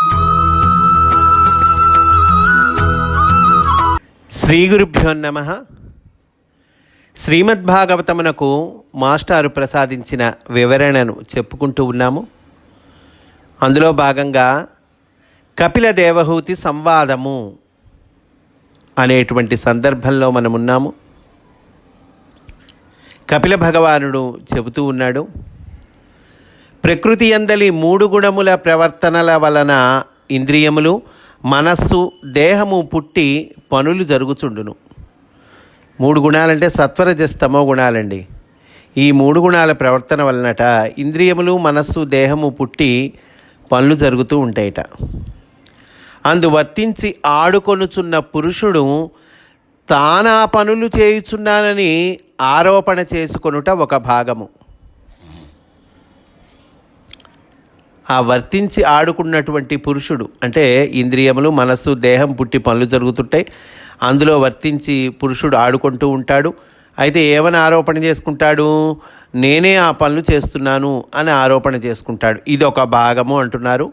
శ్రీ గురుభ్యో నమ. శ్రీమద్భాగవతమునకు మాస్టారు ప్రసాదించిన వివరణను చెప్పుకుంటూ ఉన్నాము. అందులో భాగంగా కపిల దేవహూతి సంవాదము అనేటువంటి సందర్భంలో మనమున్నాము. కపిల భగవానుడు చెబుతూ ఉన్నాడు. ప్రకృతి అందలి మూడు గుణముల ప్రవర్తనల వలన ఇంద్రియములు మనస్సు దేహము పుట్టి పనులు జరుగుచుండును. మూడు గుణాలంటే సత్వరజస్తమో గుణాలండి. ఈ మూడు గుణాల ప్రవర్తన వలనట ఇంద్రియములు మనస్సు దేహము పుట్టి పనులు జరుగుతూ ఉంటాయట. అందు వర్తించి ఆడుకొనుచున్న పురుషుడు తానా పనులు చేయుచున్నానని ఆరోపణ చేసుకొనుట ఒక భాగము. ఆ వర్తించి ఆడుకున్నటువంటి పురుషుడు అంటే ఇంద్రియములు మనస్సు దేహం పుట్టి పనులు జరుగుతుంటాయి. అందులో వర్తించి పురుషుడు ఆడుకుంటూ ఉంటాడు. అయితే ఏమని ఆరోపణ చేసుకుంటాడు? నేనే ఆ పనులు చేస్తున్నాను అని ఆరోపణ చేసుకుంటాడు. ఇది ఒక భాగము అంటున్నారు.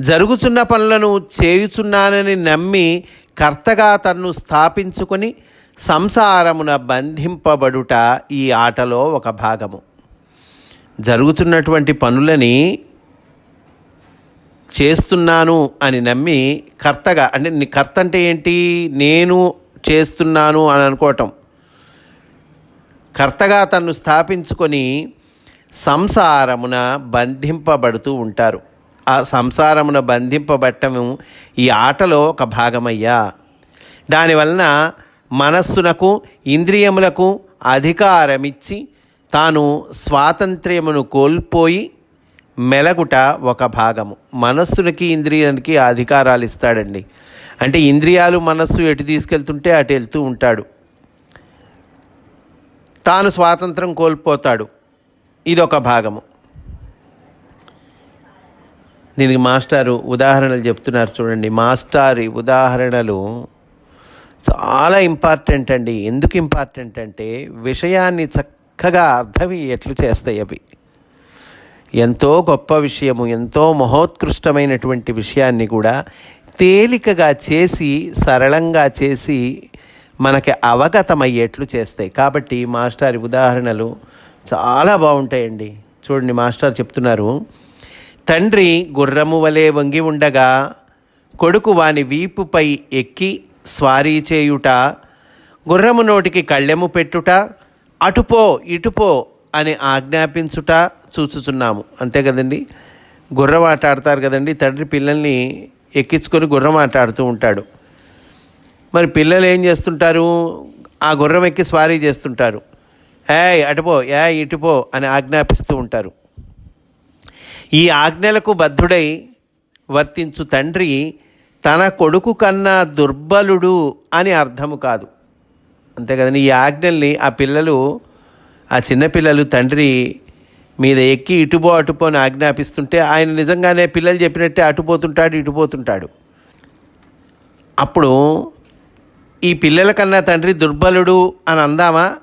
జరుగుచున్న పనులను చేయుచున్నానని నమ్మి కర్తగా తన్ను స్థాపించుకొని సంసారమున బంధింపబడుట ఈ ఆటలో ఒక భాగము. జరుగుతున్నటువంటి పనులని చేస్తున్నాను అని నమ్మి కర్తగా అంటే నీ కర్త అంటే ఏంటి? నేను చేస్తున్నాను అని అనుకోవటం. కర్తగా తన్ను స్థాపించుకొని సంసారమున బంధింపబడుతూ ఉంటారు. ఆ సంసారమున బంధింపబట్టము ఈ ఆటలో ఒక భాగమయ్యా. దానివలన మనస్సునకు ఇంద్రియములకు అధికారమిచ్చి తాను స్వాతంత్ర్యమును కోల్పోయి మెలగుట ఒక భాగము. మనస్సులకి ఇంద్రియానికి అధికారాలు ఇస్తాడండి. అంటే ఇంద్రియాలు మనస్సు ఎటు తీసుకెళ్తుంటే అటు వెళ్తూ ఉంటాడు. తాను స్వాతంత్రం కోల్పోతాడు. ఇదొక భాగము. దీనికి మాస్టారు ఉదాహరణలు చెప్తున్నారు చూడండి. మాస్టారి ఉదాహరణలు చాలా ఇంపార్టెంట్ అండి. ఎందుకు ఇంపార్టెంట్ అంటే విషయాన్ని చక్కగా అర్థమయ్యేట్లు చేస్తాయి అవి. ఎంతో గొప్ప విషయము ఎంతో మహోత్కృష్టమైనటువంటి విషయాన్ని కూడా తేలికగా చేసి సరళంగా చేసి మనకి అవగతమయ్యేట్లు చేస్తాయి. కాబట్టి మాస్టారి ఉదాహరణలు చాలా బాగుంటాయండి. చూడండి మాస్టర్ చెప్తున్నారు తండ్రి గుర్రము వలె వంగి ఉండగా కొడుకు వాని వీపుపై ఎక్కి స్వారీ చేయుట గుర్రము నోటికి కళ్ళెము పెట్టుట అటుపో ఇటుపో అని ఆజ్ఞాపించుట చూచుచున్నాము. అంతే కదండి? గుర్రం ఆట ఆడతారు కదండి? తండ్రి పిల్లల్ని ఎక్కించుకొని గుర్రం ఆట ఆడుతూ ఉంటాడు. మరి పిల్లలు ఏం చేస్తుంటారు? ఆ గుర్రం ఎక్కి స్వారీ చేస్తుంటారు. ఏ అటుపో ఏ ఇటుపో అని ఆజ్ఞాపిస్తూ ఉంటారు. ఈ ఆజ్ఞలకు బద్ధుడై వర్తించు తండ్రి తన కొడుకు కన్నా దుర్బలుడు అని అర్థము కాదు. అంతే కదండి? ఈ ఆజ్ఞల్ని ఆ పిల్లలు ఆ చిన్నపిల్లలు తండ్రి మీద ఎక్కి ఇటుపో అటుపో అని ఆజ్ఞాపిస్తుంటే ఆయన నిజంగానే పిల్లలు చెప్పినట్టే అటుపోతుంటాడు ఇటుపోతుంటాడు అప్పుడు ఈ పిల్లల కన్నా తండ్రి దుర్బలుడు అని అందామా?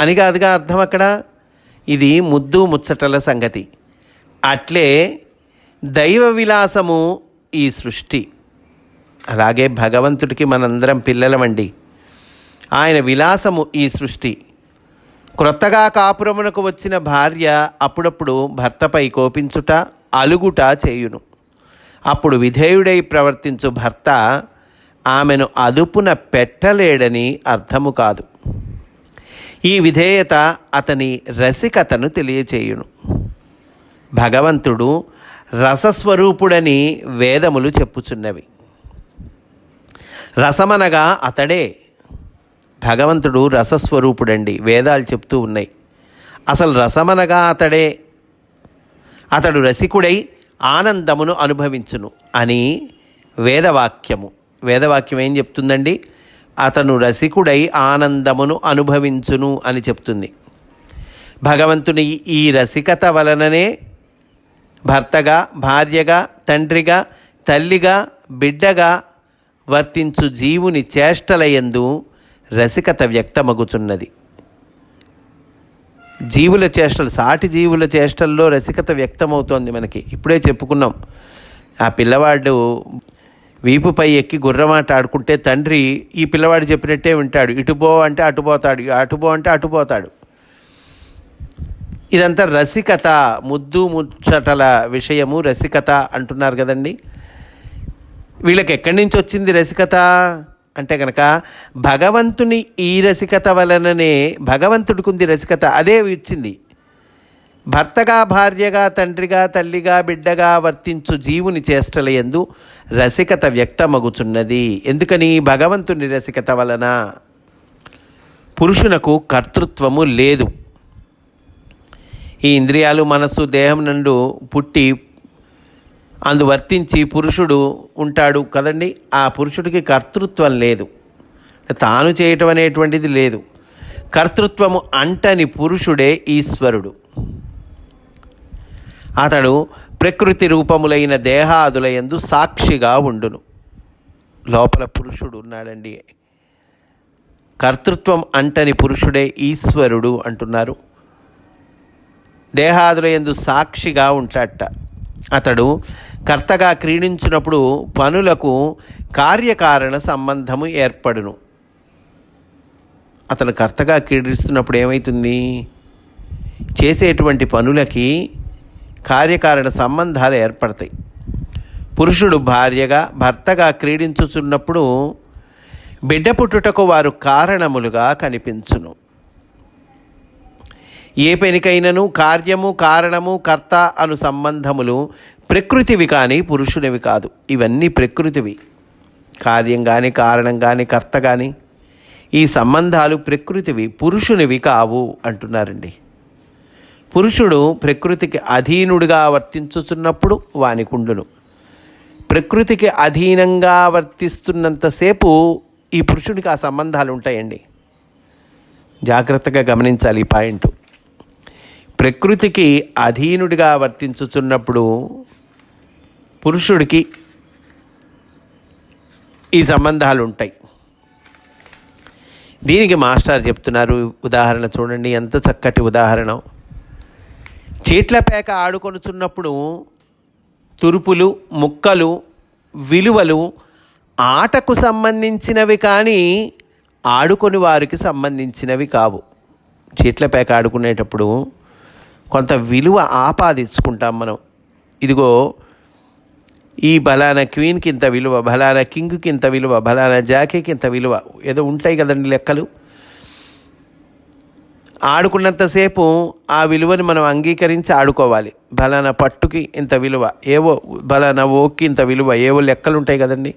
అని కాదుగా అర్థం అక్కడ? ఇది ముద్దు ముచ్చటల సంగతి. అట్లే దైవ విలాసము ఈ సృష్టి. అలాగే భగవంతుడికి మనందరం పిల్లలమండి. ఆయన విలాసము ఈ సృష్టి. క్రొత్తగా కాపురమునకు వచ్చిన భార్య అప్పుడప్పుడు భర్తపై కోపించుట అలుగుట చేయును. అప్పుడు విధేయుడై ప్రవర్తించు భర్త ఆమెను అదుపున పెట్టలేడని అర్థము కాదు. ఈ విధేయత అతని రసికతను తెలియచేయును. భగవంతుడు రసస్వరూపుడని వేదములు చెప్పుచున్నవి. రసమనగా అతడే భగవంతుడు రసస్వరూపుడండి. వేదాలు చెప్తూ ఉన్నాయి. అసలు రసమనగా అతడే. అతడు రసికుడై ఆనందమును అనుభవించును అని వేదవాక్యము. వేదవాక్యం ఏం చెప్తుందండి? అతను రసికుడై ఆనందమును అనుభవించును అని చెప్తుంది. భగవంతుని ఈ రసికత వలననే భర్తగా భార్యగా తండ్రిగా తల్లిగా బిడ్డగా వర్తించు జీవుని చేష్టలయందు రసికత వ్యక్తమగుచున్నది. జీవుల చేష్టలు సాటి జీవుల చేష్టల్లో రసికత వ్యక్తమవుతోంది మనకి. ఇప్పుడే చెప్పుకున్నాం. ఆ పిల్లవాడు వీపుపై ఎక్కి గుర్రమాట ఆడుకుంటే తండ్రి ఈ పిల్లవాడు చెప్పినట్టే వింటాడు. ఇటుపో అంటే అటుపోతాడు అటుపో అంటే అటుపోతాడు ఇదంతా రసికత ముద్దు ముచ్చటల విషయము రసికత అంటున్నారు కదండి. వీళ్ళకి ఎక్కడి నుంచి వచ్చింది రసికత? అంటే కనుక భగవంతుని ఈ రసికత వలననే భగవంతుడికి రసికత. అదే ఇచ్చింది. భర్తగా భార్యగా తండ్రిగా తల్లిగా బిడ్డగా వర్తించు జీవుని చేష్టల ఎందు రసికత వ్యక్తమగుచున్నది. ఎందుకని? భగవంతుని రసికత వలన పురుషునకు కర్తృత్వము లేదు. ఈ ఇంద్రియాలు మనస్సు దేహం నుండు పుట్టి అందు వర్తించి పురుషుడు ఉంటాడు కదండి. ఆ పురుషుడికి కర్తృత్వం లేదు. తాను చేయటం అనేటువంటిది లేదు. కర్తృత్వము అంటని పురుషుడే ఈశ్వరుడు. అతడు ప్రకృతి రూపములైన దేహాదులయందు సాక్షిగా ఉండును. లోపల పురుషుడు ఉన్నాడండి. కర్తృత్వం అంటని పురుషుడే ఈశ్వరుడు అంటున్నారు. దేహాదులయందు సాక్షిగా ఉంటాట అతడు కర్తగా క్రీడించినప్పుడు పనులకు కార్యకారణ సంబంధము ఏర్పడును. అతను కర్తగా క్రీడిస్తున్నప్పుడు ఏమవుతుంది చేసేటువంటి పనులకి కార్యకారణ సంబంధాలు ఏర్పడతాయి. పురుషుడు భార్యగా భర్తగా క్రీడించుచున్నప్పుడు బిడ్డ పుట్టుటకు వారు కారణములుగా కనిపించును. ఏ పెనికైనను కార్యము కారణము కర్త అను సంబంధములు ప్రకృతివి కానీ పురుషునివి కాదు. ఇవన్నీ ప్రకృతివి. కార్యం కానీ కారణం కానీ కర్త కానీ ఈ సంబంధాలు ప్రకృతివి పురుషునివి కావు అంటున్నారండి. పురుషుడు ప్రకృతికి అధీనుడిగా వర్తించుచున్నప్పుడు వానికుండును. ప్రకృతికి అధీనంగా వర్తిస్తున్నంతసేపు ఈ పురుషుడికి ఆ సంబంధాలు ఉంటాయండి జాగ్రత్తగా గమనించాలి ఈ పాయింట్. ప్రకృతికి అధీనుడిగా వర్తించుచున్నప్పుడు పురుషుడికి ఈ సంబంధాలు ఉంటాయి దీనికి మాస్టర్ చెప్తున్నారు ఉదాహరణ చూడండి ఎంత చక్కటి ఉదాహరణ. చీట్ల పేక ఆడుకొనుచున్నప్పుడు తురుపులు ముక్కలు విలువలు ఆటకు సంబంధించినవి కానీ ఆడుకొని వారికి సంబంధించినవి కావు. చీట్ల పేక ఆడుకునేటప్పుడు కొంత విలువ ఆపాదించుకుంటాం మనం. ఇదిగో ఈ బలానా క్వీన్కి ఇంత విలువ బలానా కింగ్కి ఇంత విలువ బలానా జాకీకి ఇంత విలువ ఏదో ఉంటాయి కదండి లెక్కలు. ఆడుకున్నంతసేపు ఆ విలువని మనం అంగీకరించి ఆడుకోవాలి. బలానా పట్టుకి ఇంత విలువ ఏవో బలానా ఓక్కి ఇంత విలువ ఏవో లెక్కలు ఉంటాయి కదండి.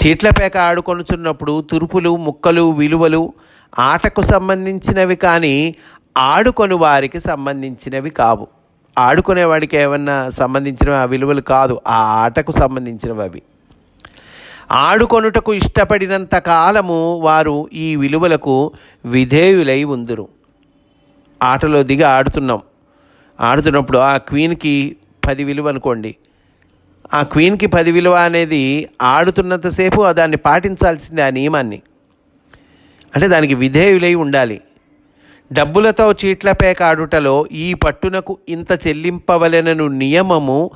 చీట్ల పేక ఆడుకొనుచున్నప్పుడు తురుపులు ముక్కలు విలువలు ఆటకు సంబంధించినవి కానీ ఆడుకొని వారికి సంబంధించినవి కావు. ఆడుకునేవాడికి ఏమన్నా సంబంధించినవి ఆ విలువలు కాదు. ఆ ఆటకు సంబంధించినవి అవి. ఆడుకొనుటకు ఇష్టపడినంత కాలము వారు ఈ విలువలకు విధేయులై ఉందురు. ఆటలో దిగి ఆడుతున్నాం. ఆడుతున్నప్పుడు ఆ క్వీన్కి పది విలువ అనుకోండి. ఆ క్వీన్కి పది విలువ అనేది ఆడుతున్నంతసేపు దాన్ని పాటించాల్సిందే ఆ నియమాన్ని. అంటే దానికి విధేయులై ఉండాలి. డబ్బులతో చీట్లపై ఆడుటలో ఈ పట్టునకు ఇంత చెల్లింపవలెనను నియమము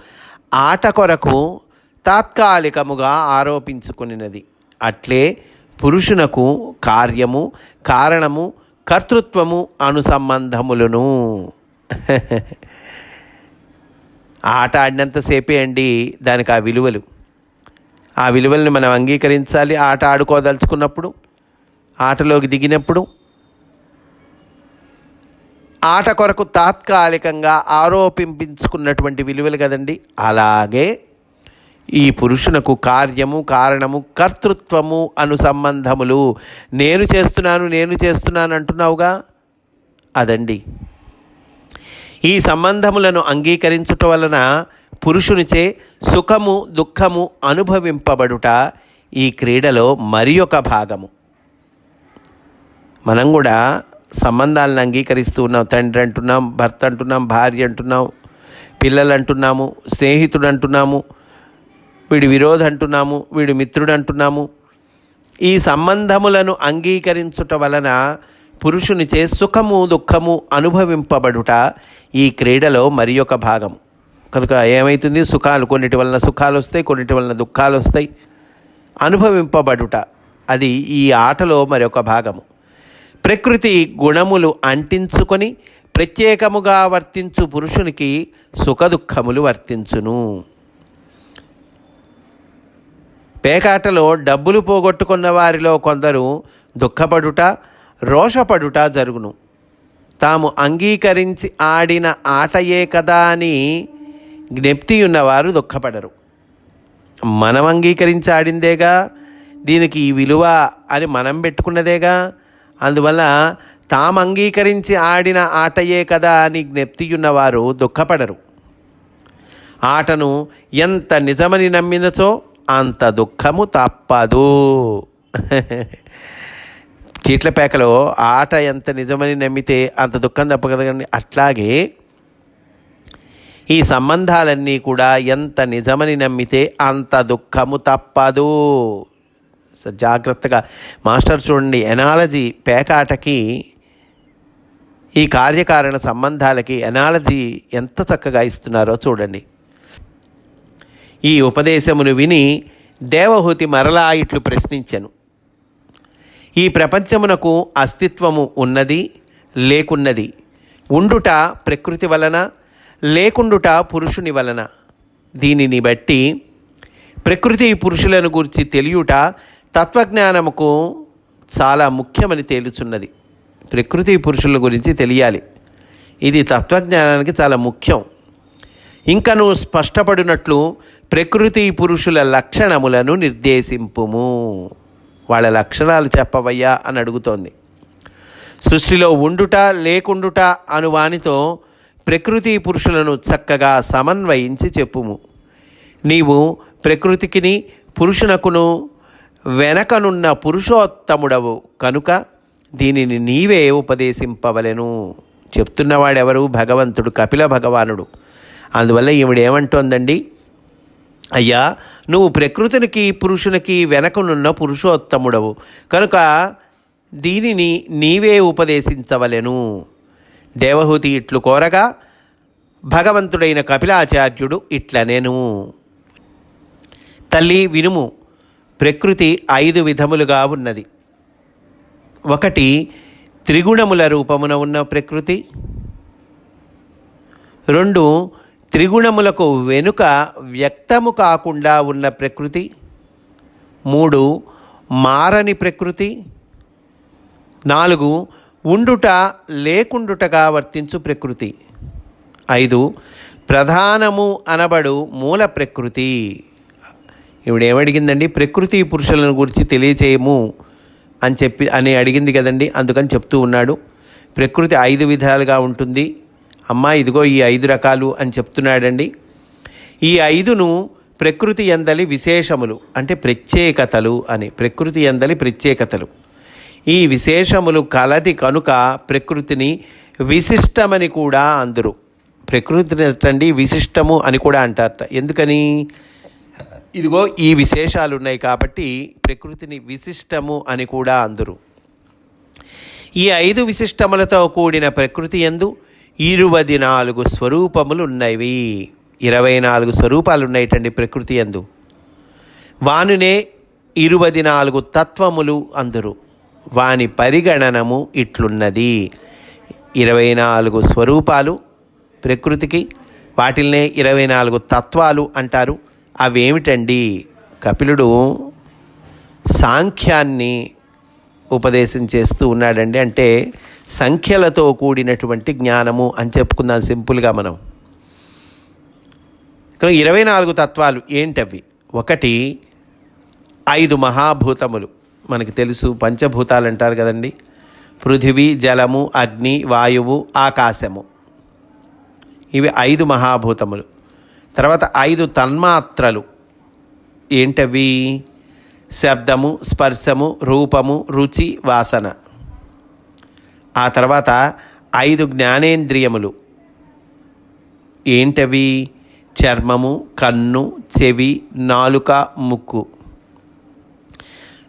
ఆట కొరకు తాత్కాలికముగా ఆరోపించుకునినది. అట్లే పురుషునకు కార్యము కారణము కర్తృత్వము అనుసంబంధములను. ఆట ఆడినంతసేపే అండి దానికి ఆ విలువలు. ఆ విలువల్ని మనం అంగీకరించాలి ఆట ఆడుకోదలుచుకున్నప్పుడు ఆటలోకి దిగినప్పుడు. ఆట కొరకు తాత్కాలికంగా ఆరోపించుకున్నటువంటి విలువలు కదండి. అలాగే ఈ పురుషునకు కార్యము కారణము కర్తృత్వము అను సంబంధములు నేను చేస్తున్నాను నేను చేస్తున్నాను అంటున్నావుగా? అదండి. ఈ సంబంధములను అంగీకరించుట వలన పురుషునిచే సుఖము దుఃఖము అనుభవింపబడుట ఈ క్రీడలో మరి ఒక భాగము. మనం కూడా సంబంధాలను అంగీకరిస్తూ ఉన్నాం. తండ్రి అంటున్నాం భర్త అంటున్నాం భార్య అంటున్నాం పిల్లలు అంటున్నాము స్నేహితుడు అంటున్నాము వీడి విరోధ అంటున్నాము వీడి మిత్రుడు అంటున్నాము. ఈ సంబంధములను అంగీకరించుట వలన పురుషునిచే సుఖము దుఃఖము అనుభవింపబడుట ఈ క్రీడలో మరి ఒక భాగం. కనుక ఏమవుతుంది సుఖాలు కొన్నిటి వలన సుఖాలు వస్తాయి కొన్నిటి వలన దుఃఖాలు వస్తాయి. అనుభవింపబడుట అది ఈ ఆటలో మరొక భాగము. ప్రకృతి గుణములు అంటించుకొని ప్రత్యేకముగా వర్తించు పురుషునికి సుఖదుఖములు వర్తించును. పేకాటలో డబ్బులు పోగొట్టుకున్న వారిలో కొందరు దుఃఖపడుట రోషపడుట జరుగును. తాము అంగీకరించి ఆడిన ఆటయే కదా అని జ్ఞప్తి ఉన్నవారు దుఃఖపడరు. మనం అంగీకరించి ఆడిందేగా? దీనికి ఈ విలువ అని మనం పెట్టుకున్నదేగా? అందువల్ల తాము అంగీకరించి ఆడిన ఆటయే కదా అని జ్ఞప్తియున్నవారు దుఃఖపడరు. ఆటను ఎంత నిజమని నమ్మినచో అంత దుఃఖము తప్పదు. చీట్ల పేకలో ఆట ఎంత నిజమని నమ్మితే అంత దుఃఖం తప్పకదండి అట్లాగే ఈ సంబంధాలన్నీ కూడా ఎంత నిజమని నమ్మితే అంత దుఃఖము తప్పదు. జాగ్రత్తగా. మాస్టర్ చూడండి ఎనాలజీ పేకాటకి ఈ కార్యకారణ సంబంధాలకి ఎనాలజీ ఎంత చక్కగా ఇస్తున్నారో చూడండి. ఈ ఉపదేశమును విని దేవహూతి మరలా ఇట్లు ప్రశ్నించెను. ఈ ప్రపంచమునకు అస్తిత్వము ఉన్నది లేకున్నది ఉండుట ప్రకృతి వలన లేకుండుట పురుషుని వలన. దీనిని బట్టి ప్రకృతి పురుషులను గురించి తెలియుట తత్వజ్ఞానముకు చాలా ముఖ్యమని తేలుచున్నది. ప్రకృతి పురుషుల గురించి తెలియాలి. ఇది తత్వజ్ఞానానికి చాలా ముఖ్యం. ఇంకను స్పష్టపడినట్లు ప్రకృతి పురుషుల లక్షణములను నిర్దేశింపుము. వాళ్ళ లక్షణాలు చెప్పవయ్యా అని అడుగుతోంది. సృష్టిలో ఉండుట లేకుండుట అను వానితో ప్రకృతి పురుషులను చక్కగా సమన్వయించి చెప్పుము. నీవు ప్రకృతికిని పురుషునకును వెనకనున్న పురుషోత్తముడవు కనుక దీనిని నీవే ఉపదేశింపవలెను. చెప్తున్నవాడెవరు? భగవంతుడు కపిల భగవానుడు. అందువల్ల ఈవిడేమంటోందండి? అయ్యా నువ్వు ప్రకృతినికి పురుషునికి వెనకనున్న పురుషోత్తముడవు. కనుక దీనిని నీవే ఉపదేశించవలెను. దేవహూతి ఇట్లు కోరగా భగవంతుడైన కపిలాచార్యుడు ఇట్లనెను. తల్లి వినుము ప్రకృతి ఐదు విధములుగా ఉన్నది. ఒకటి త్రిగుణముల రూపమున ఉన్న ప్రకృతి. రెండు త్రిగుణములకు వెనుక వ్యక్తము కాకుండా ఉన్న ప్రకృతి. మూడు మారని ప్రకృతి. నాలుగు ఉండుట లేకుండుటగా వర్తించు ప్రకృతి. ఐదు ప్రధానము అనబడు మూల ప్రకృతి. ఇవిడ ఏమడిగిందండి ప్రకృతి పురుషులను గురించి తెలియచేయము అని చెప్పి అని అడిగింది కదండి అందుకని చెప్తూ ఉన్నాడు. ప్రకృతి ఐదు విధాలుగా ఉంటుంది. అమ్మ ఇదిగో ఈ ఐదు రకాలు అని చెప్తున్నాడండి. ఈ ఐదును ప్రకృతి ఎందలి విశేషములు అంటే ప్రత్యేకతలు అని ప్రకృతి ఎందలి ప్రత్యేకతలు. ఈ విశేషములు కలది కనుక ప్రకృతిని విశిష్టమని కూడా అందరు. ప్రకృతిని అండి విశిష్టము అని కూడా అంటారట. ఎందుకని? ఇదిగో ఈ విశేషాలు ఉన్నాయి కాబట్టి ప్రకృతిని విశిష్టము అని కూడా అందరు. ఈ ఐదు విశిష్టములతో కూడిన ప్రకృతి ఎందు ఇరువది నాలుగు స్వరూపములు ఉన్నవి ఇరవై నాలుగు స్వరూపాలు ఉన్నాయటండి ప్రకృతి ఎందు. వానునే ఇరువది నాలుగు తత్వములు అందరు. వాని పరిగణనము ఇట్లున్నది. ఇరవై నాలుగు స్వరూపాలు ప్రకృతికి వాటిల్నే ఇరవై నాలుగు తత్వాలు అంటారు. అవేమిటండి? కపిలుడు సాంఖ్యాన్ని ఉపదేశం చేస్తూ ఉన్నాడండి. అంటే సంఖ్యలతో కూడినటువంటి జ్ఞానము అని చెప్పుకుందాం సింపుల్గా మనం. ఇక్కడ ఇరవై నాలుగు తత్వాలు ఏంటవి? ఒకటి ఐదు మహాభూతములు. మనకి తెలుసు పంచభూతాలు అంటారు కదండి. పృథివీ జలము అగ్ని వాయువు ఆకాశము. ఇవి ఐదు మహాభూతములు. తర్వాత ఐదు తన్మాత్రలు. ఏంటవి? శబ్దము స్పర్శము రూపము రుచి వాసన. ఆ తర్వాత ఐదు జ్ఞానేంద్రియములు. ఏంటవి? చర్మము కన్ను చెవి నాలుక ముక్కు.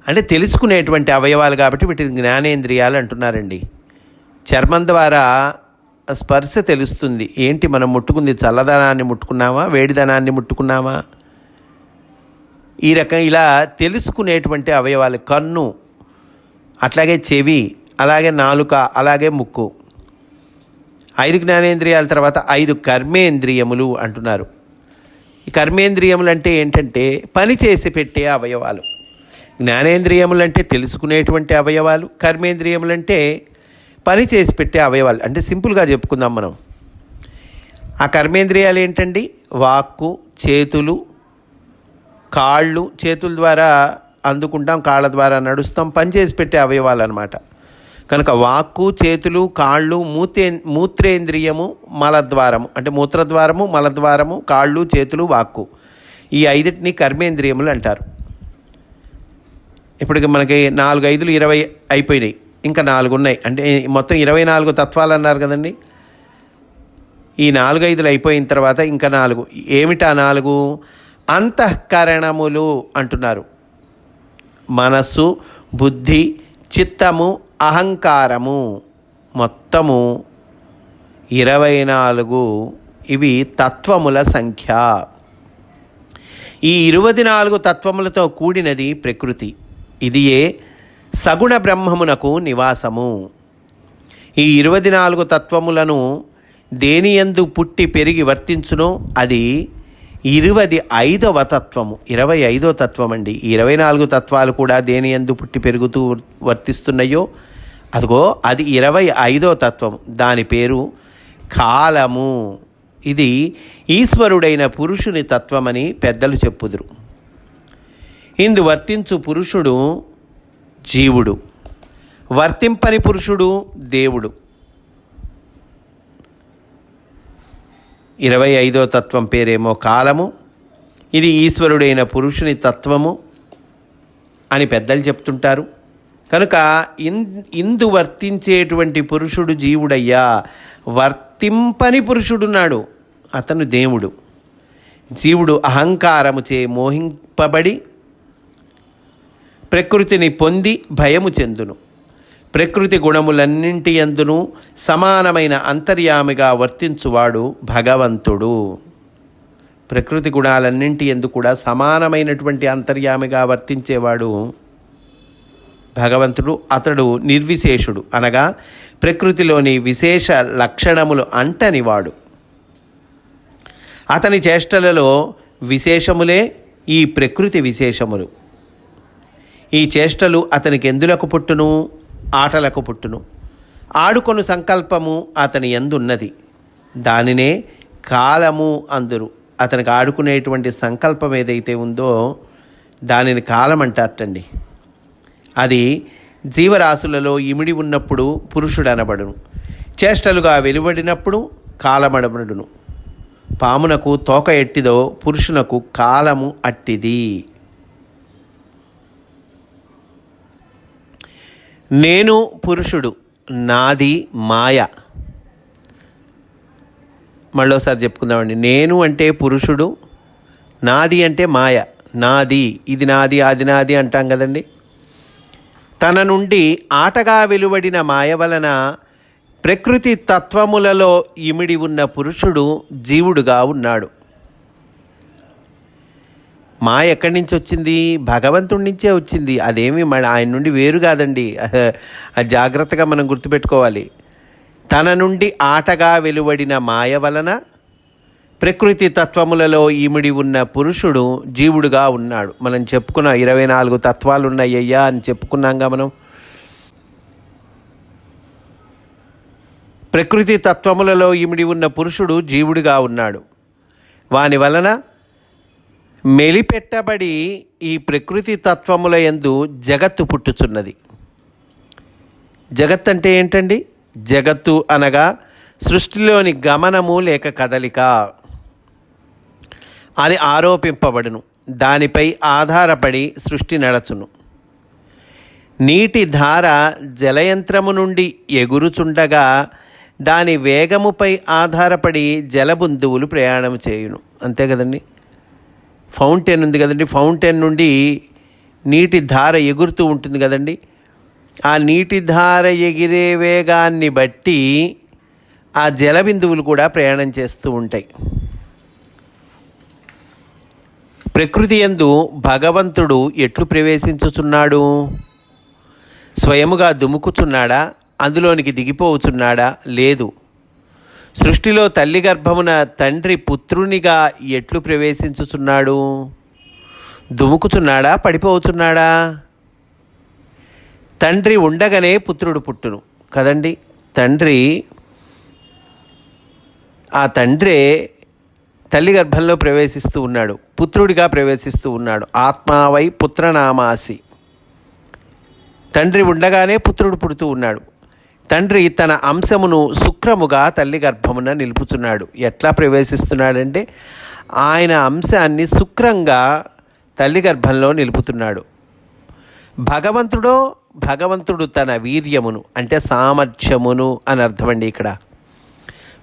అంటే తెలుసుకునేటువంటి అవయవాలు కాబట్టి వీటిని జ్ఞానేంద్రియాలు అంటున్నారండి. చర్మం ద్వారా స్పర్శ తెలుస్తుంది. ఏంటి మనం ముట్టుకుంది చల్లదనాన్ని ముట్టుకున్నామా? వేడిదనాన్ని ముట్టుకున్నామా? ఈ రకం ఇలా తెలుసుకునేటువంటి అవయవాలు కన్ను అట్లాగే చెవి అలాగే నాలుక అలాగే ముక్కు. ఐదు జ్ఞానేంద్రియాల తర్వాత ఐదు కర్మేంద్రియములు అంటున్నారు. ఈ కర్మేంద్రియములు అంటే ఏంటంటే పని చేసి పెట్టే అవయవాలు. జ్ఞానేంద్రియములు అంటే తెలుసుకునేటువంటి అవయవాలు కర్మేంద్రియములు అంటే పని చేసి పెట్టే అవయవాలు. అంటే సింపుల్గా చెప్పుకుందాం మనం. ఆ కర్మేంద్రియాలు ఏంటండి? వాక్కు చేతులు కాళ్ళు. చేతుల ద్వారా అందుకుంటాం కాళ్ళ ద్వారా నడుస్తాం పని చేసి పెట్టే అవయవాలు అనమాట కనుక వాక్కు చేతులు కాళ్ళు మూతే మూత్రేంద్రియము మలద్వారము. అంటే మూత్రద్వారము మలద్వారము కాళ్ళు చేతులు వాక్కు. ఈ ఐదుటిని కర్మేంద్రియములు అంటారు. ఇప్పటికి మనకి నాలుగు ఐదులు ఇరవై అయిపోయినాయి. ఇంకా నాలుగు ఉన్నాయి అంటే మొత్తం ఇరవై నాలుగు తత్వాలు అన్నారు కదండి. ఈ నాలుగు ఐదులు అయిపోయిన తర్వాత ఇంకా నాలుగు. ఏమిటా నాలుగు? అంతఃకరణములు అంటున్నారు. మనస్సు బుద్ధి చిత్తము అహంకారము. మొత్తము ఇరవై నాలుగు. ఇవి తత్వముల సంఖ్య. ఈ ఇరవై నాలుగు తత్వములతో కూడినది ప్రకృతి. ఇదియే సగుణ బ్రహ్మమునకు నివాసము. ఈ ఇరవై నాలుగు తత్వములను దేనియందు పుట్టి పెరిగి వర్తించునో అది ఇరవది ఐదవ తత్వము ఇరవై ఐదో తత్వం అండి ఇరవై నాలుగు తత్వాలు కూడా దేని ఎందు పుట్టి పెరుగుతూ వర్తిస్తున్నాయో అదిగో అది ఇరవై ఐదో తత్వం దాని పేరు కాలము. ఇది ఈశ్వరుడైన పురుషుని తత్వమని పెద్దలు చెప్పుదురు. ఇందు వర్తించు పురుషుడు జీవుడు. వర్తింపని పురుషుడు దేవుడు. ఇరవై ఐదో తత్వం పేరేమో కాలము. ఇది ఈశ్వరుడైన పురుషుని తత్వము అని పెద్దలు చెప్తుంటారు. కనుక ఇన్ ఇందు వర్తించేటువంటి పురుషుడు జీవుడయ్యా వర్తింపని పురుషుడున్నాడు అతను దేవుడు. జీవుడు అహంకారముచే మోహింపబడి ప్రకృతిని పొంది భయము చెందును. ప్రకృతి గుణములన్నింటి ఎందును సమానమైన అంతర్యామిగా వర్తించువాడు భగవంతుడు. ప్రకృతి గుణాలన్నింటి ఎందు కూడా సమానమైనటువంటి అంతర్యామిగా వర్తించేవాడు భగవంతుడు అతడు నిర్విశేషుడు. అనగా ప్రకృతిలోని విశేష లక్షణములు అంటనివాడు. అతని చేష్టలలో విశేషములే ఈ ప్రకృతి విశేషములు. ఈ చేష్టలు అతనికి ఎందులకు పుట్టును? ఆటలకు పుట్టును. ఆడుకొను సంకల్పము అతని ఎందున్నది? దానినే కాలము అందురు. అతనికి ఆడుకునేటువంటి సంకల్పం ఏదైతే ఉందో దానిని కాలం అంటారటండి అది జీవరాశులలో ఇమిడి ఉన్నప్పుడు పురుషుడు అనబడును చేష్టలుగా వెలువడినప్పుడు కాలమడబడును. పామునకు తోక ఎట్టిదో పురుషునకు కాలము అట్టిది. నేను పురుషుడు నాది మాయ. మళ్ళోసారి చెప్పుకుందామండి. నేను అంటే పురుషుడు నాది అంటే మాయ. నాది ఇది నాది అది నాది అంటాం కదండి. తన నుండి ఆటగా వెలువడిన మాయ వలన ప్రకృతి తత్వములలో ఇమిడి ఉన్న పురుషుడు జీవుడుగా ఉన్నాడు. మా ఎక్కడి నుంచి వచ్చింది? భగవంతుడి నుంచే వచ్చింది. అదేమి మన ఆయన నుండి వేరు కాదండి. అది జాగ్రత్తగా మనం గుర్తుపెట్టుకోవాలి. తన నుండి ఆటగా వెలువడిన మాయ వలన ప్రకృతి తత్వములలో ఈమిడి ఉన్న పురుషుడు జీవుడుగా ఉన్నాడు. మనం చెప్పుకున్న ఇరవై నాలుగు తత్వాలు ఉన్నాయ్యా అని చెప్పుకున్నాంగా మనం. ప్రకృతి తత్వములలో ఇమిడి ఉన్న పురుషుడు జీవుడిగా ఉన్నాడు. వాని వలన మెలిపెట్టబడి ఈ ప్రకృతి తత్వముల ఎందు జగత్తు పుట్టుచున్నది. జగత్ అంటే ఏంటండి? జగత్తు అనగా సృష్టిలోని గమనము లేక కదలిక. అది ఆరోపింపబడును. దానిపై ఆధారపడి సృష్టి నడచును. నీటి ధార జలయంత్రము నుండి ఎగురుచుండగా దాని వేగముపై ఆధారపడి జలబుందువులు ప్రయాణం చేయును. అంతే కదండి? ఫౌంటైన్ ఉంది కదండి. ఫౌంటైన్ నుండి నీటి ధార ఎగురుతూ ఉంటుంది కదండి. ఆ నీటి ధార ఎగిరే వేగాన్ని బట్టి ఆ జల బిందువులు కూడా ప్రయాణం చేస్తూ ఉంటాయి. ప్రకృతి యందు భగవంతుడు ఎట్లు ప్రవేశించుచున్నాడు? స్వయముగా దుముకుచున్నాడా? అందులోనికి దిగిపోవచున్నాడా? లేదు. సృష్టిలో తల్లి గర్భమున తండ్రి పుత్రునిగా ఎట్లు ప్రవేశించుచున్నాడు? దుముకుచున్నాడా? పడిపోతున్నాడా తండ్రి ఉండగానే పుత్రుడు పుట్టును. కదండి? తండ్రి ఆ తండ్రే తల్లి గర్భంలో ప్రవేశిస్తూ ఉన్నాడు. పుత్రుడిగా ప్రవేశిస్తూ ఉన్నాడు. ఆత్మావై పుత్రనామాసి. తండ్రి ఉండగానే పుత్రుడు పుడుతూ ఉన్నాడు. తండ్రి తన అంశమును శుక్రముగా తల్లి గర్భమున నిలుపుచున్నాడు. ఎట్లా ప్రవేశిస్తున్నాడంటే ఆయన అంశాన్ని శుక్రంగా తల్లి గర్భంలో నిలుపుతున్నాడు. భగవంతుడో భగవంతుడు తన వీర్యమును అంటే సామర్థ్యమును అని అర్థమండి ఇక్కడ.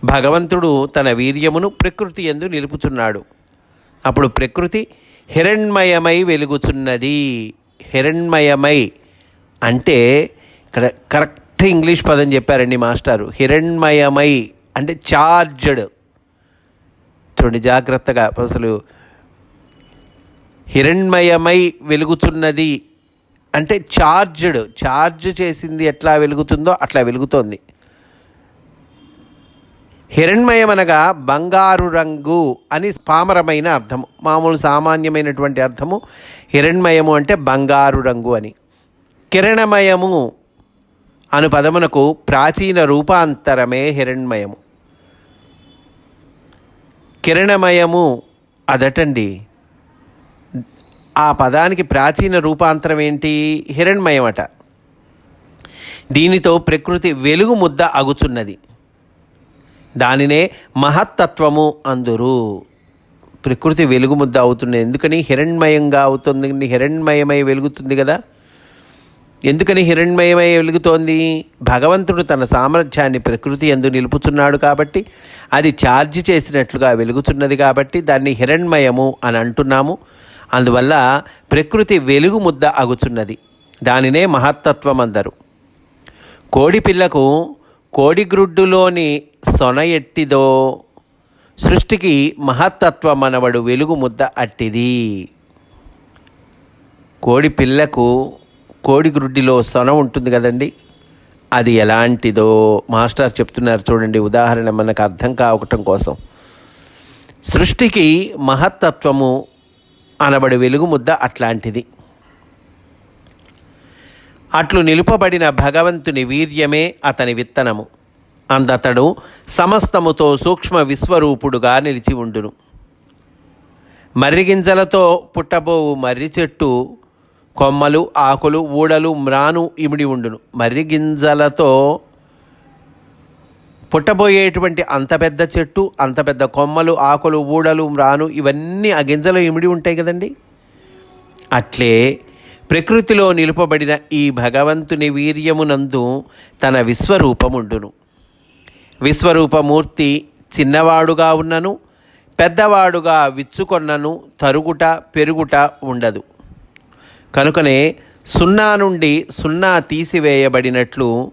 భగవంతుడు తన వీర్యమును ప్రకృతి ఎందు నిలుపుచున్నాడు. అప్పుడు ప్రకృతి హిరణ్మయమై వెలుగుచున్నది. హిరణ్మయమై అంటే ఇక్కడ కరెక్ట్ ఇంగ్లీష్ పదం చెప్పారండి మాస్టారు. హిరణ్మయమై అంటే చార్జ్డ్. చూడండి జాగ్రత్తగా అసలు హిరణ్మయమై వెలుగుతున్నది అంటే చార్జ్డ్. చార్జ్ చేసింది ఎట్లా వెలుగుతుందో అట్లా వెలుగుతోంది. హిరణ్మయం అనగా బంగారు రంగు అని పామరమైన అర్థము. మామూలు సామాన్యమైనటువంటి అర్థము హిరణ్మయము అంటే బంగారు రంగు అని. కిరణమయము అను పదమునకు ప్రాచీన రూపాంతరమే హిరణ్మయము. కిరణమయము అదటండి. ఆ పదానికి ప్రాచీన రూపాంతరం ఏంటి? హిరణ్మయమట. దీనితో ప్రకృతి వెలుగు ముద్ద అగుచున్నది. దానినే మహత్తత్వము అందురు. ప్రకృతి వెలుగు ముద్ద అవుతుంది. ఎందుకని? హిరణ్మయంగా అవుతుంది. హిరణ్మయమై వెలుగుతుంది కదా. ఎందుకని హిరణ్మయమై వెలుగుతోంది? భగవంతుడు తన సామర్థ్యాన్ని ప్రకృతి ఎందు నిలుపుచున్నాడు కాబట్టి అది ఛార్జ్ చేసినట్లుగా వెలుగుచున్నది కాబట్టి దాన్ని హిరణ్మయము అని అంటున్నాము. అందువల్ల ప్రకృతి వెలుగు ముద్ద అగుచున్నది. దానినే మహత్తత్వం అందరు. కోడి పిల్లకు కోడిగ్రుడ్డులోని సొన ఎట్టిదో? సృష్టికి మహత్తత్వం మనవడు వెలుగు ముద్ద అట్టిది. కోడి పిల్లకు కోడిగ్రుడ్డిలో సొన ఉంటుంది కదండి? అది ఎలాంటిదో మాస్టర్ చెప్తున్నారు చూడండి. ఉదాహరణ మనకు అర్థం కావటం కోసం. సృష్టికి మహత్తత్వము అనబడి వెలుగు ముద్ద అట్లాంటిది. అట్లు నిలుపబడిన భగవంతుని వీర్యమే అతని విత్తనము. అందతడు సమస్తముతో సూక్ష్మ విశ్వరూపుడుగా నిలిచి ఉండును. మర్రిగింజలతో పుట్టబోవు మర్రి చెట్టు కొమ్మలు ఆకులు ఊడలు మ్రాను ఇమిడి ఉండును. మర్రి గింజలతో పుట్టబోయేటువంటి అంత పెద్ద చెట్టు అంత పెద్ద కొమ్మలు ఆకులు ఊడలు మ్రాను ఇవన్నీ ఆ గింజలు ఇమిడి ఉంటాయి కదండి. అట్లే ప్రకృతిలో నిలుపబడిన ఈ భగవంతుని వీర్యమునందు తన విశ్వరూపముండును. విశ్వరూపమూర్తి చిన్నవాడుగా ఉన్నను పెద్దవాడుగా విచ్చుకొన్నను తరుగుట పెరుగుట ఉండదు. కనుకనే సున్నా నుండి సున్నా తీసివేయబడినట్లు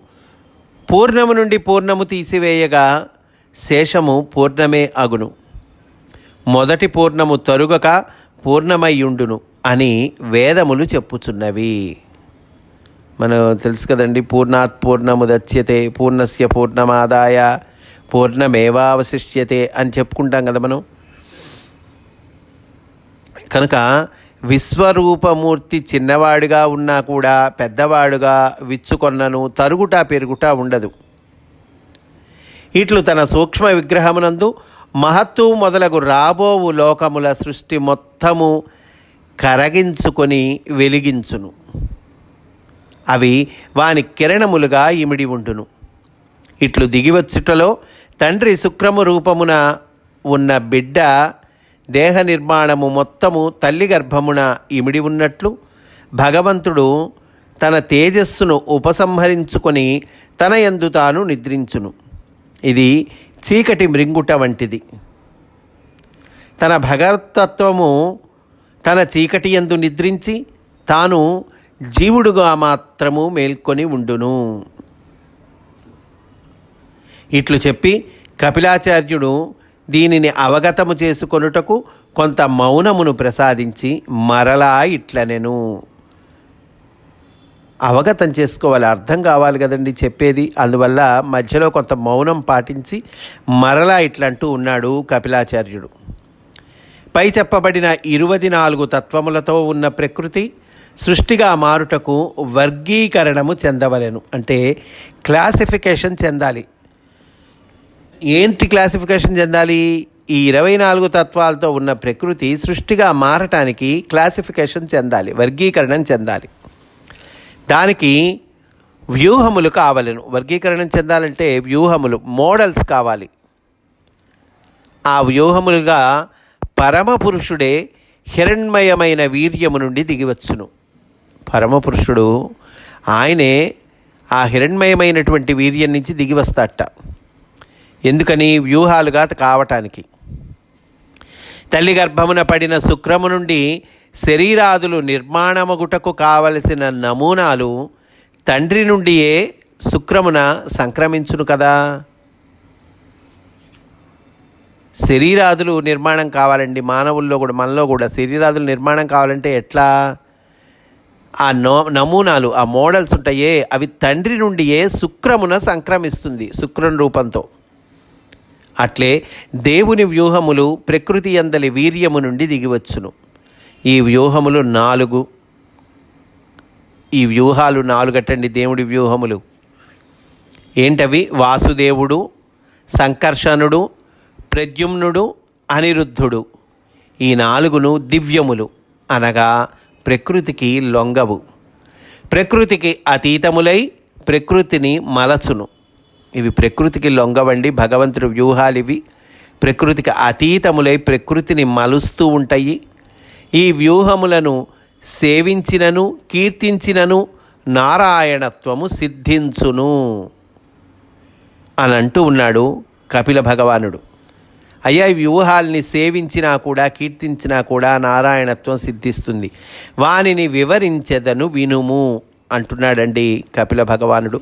పూర్ణము నుండి పూర్ణము తీసివేయగా శేషము పూర్ణమే అగును. మొదటి పూర్ణము తరుగక పూర్ణమయ్యుండును అని వేదములు చెప్పుచున్నవి. మనం తెలుసు కదండి పూర్ణాత్ పూర్ణము దచ్యతే పూర్ణస్య పూర్ణమాదాయ పూర్ణమేవావశిష్యతే అని చెప్పుకుంటాం కదా మనం. కనుక విశ్వరూపమూర్తి చిన్నవాడుగా ఉన్నా కూడా పెద్దవాడుగా విచ్చుకొన్నను తరుగుట పెరుగుట ఉండదు. ఇట్లు తన సూక్ష్మ విగ్రహమునందు మహత్తు మొదలగు రాబోవు లోకముల సృష్టి మొత్తము కరగించుకొని వెలిగించును. అవి వాని కిరణములుగా ఇమిడి ఉండును. ఇట్లు దిగివచ్చుటలో తండ్రి శుక్రము రూపమున ఉన్న బిడ్డ దేహ నిర్మాణము మొత్తము తల్లి గర్భమున ఇమిడి ఉన్నట్లు భగవంతుడు తన తేజస్సును ఉపసంహరించుకొని తన యందు తాను నిద్రించును. ఇది చీకటి మృంగుట వంటిది. తన భగవతత్వము తన చీకటి యందు నిద్రించి తాను జీవుడుగా మాత్రము మేల్కొని ఉండును. ఇట్లు చెప్పి కపిలాచార్యుడు దీనిని అవగతము చేసుకొనుటకు కొంత మౌనమును ప్రసాదించి మరలా ఇట్లనెను అవగతం చేసుకోవాలి అర్థం కావాలి కదండి చెప్పేది. అందువల్ల మధ్యలో కొంత మౌనం పాటించి మరలా ఇట్లంటూ ఉన్నాడు కపిలాచార్యుడు. పై చెప్పబడిన ఇరువది నాలుగు తత్వములతో ఉన్న ప్రకృతి సృష్టిగా మారుటకు వర్గీకరణము చెందవలెను. అంటే క్లాసిఫికేషన్ చెందాలి. ఏంటి క్లాసిఫికేషన్ చెందాలి? ఈ ఇరవై నాలుగు తత్వాలతో ఉన్న ప్రకృతి సృష్టిగా మారటానికి క్లాసిఫికేషన్ చెందాలి వర్గీకరణం చెందాలి. దానికి వ్యూహములు కావలను. వర్గీకరణం చెందాలంటే వ్యూహములు మోడల్స్ కావాలి. ఆ వ్యూహములుగా పరమపురుషుడే హిరణ్మయమైన వీర్యము నుండి దిగివచ్చును పరమపురుషుడు ఆయనే ఆ హిరణ్మయమైనటువంటి వీర్యం నుంచి దిగి వస్తాట ఎందుకని వ్యూహాలుగా కావటానికి. తల్లి గర్భమున పడిన శుక్రము నుండి శరీరాదులు నిర్మాణమగుటకు కావలసిన నమూనాలు తండ్రి నుండియే శుక్రమున సంక్రమించును కదా. శరీరాదులు నిర్మాణం కావాలండి మానవుల్లో కూడా మనలో కూడా శరీరాదులు నిర్మాణం కావాలంటే ఎట్లా? ఆ నో నమూనాలు ఆ మోడల్స్ ఉంటాయే అవి తండ్రి నుండియే శుక్రమున సంక్రమిస్తుంది శుక్రం రూపంతో. అట్లే దేవుని వ్యూహములు ప్రకృతి అందలి వీర్యము నుండి దిగివచ్చును. ఈ వ్యూహములు నాలుగు. ఈ వ్యూహాలు నాలుగటండి దేవుడి వ్యూహములు. ఏంటవి? వాసుదేవుడు సంకర్షణుడు ప్రద్యుమ్నుడు అనిరుద్ధుడు. ఈ నాలుగును దివ్యములు అనగా ప్రకృతికి లొంగవు. ప్రకృతికి అతీతములై ప్రకృతిని మలచును. ఇవి ప్రకృతికి లొంగవండి భగవంతుడి వ్యూహాలివి. ప్రకృతికి అతీతములై ప్రకృతిని మలుస్తూ ఉంటాయి. ఈ వ్యూహములను సేవించినను కీర్తించినను నారాయణత్వము సిద్ధించును. అని అంటూ ఉన్నాడు కపిల భగవానుడు. అయ్యా ఈ వ్యూహాల్ని సేవించినా కూడా కీర్తించినా కూడా నారాయణత్వం సిద్ధిస్తుంది. వానిని వివరించెదను వినుము అంటున్నాడండి కపిల భగవానుడు.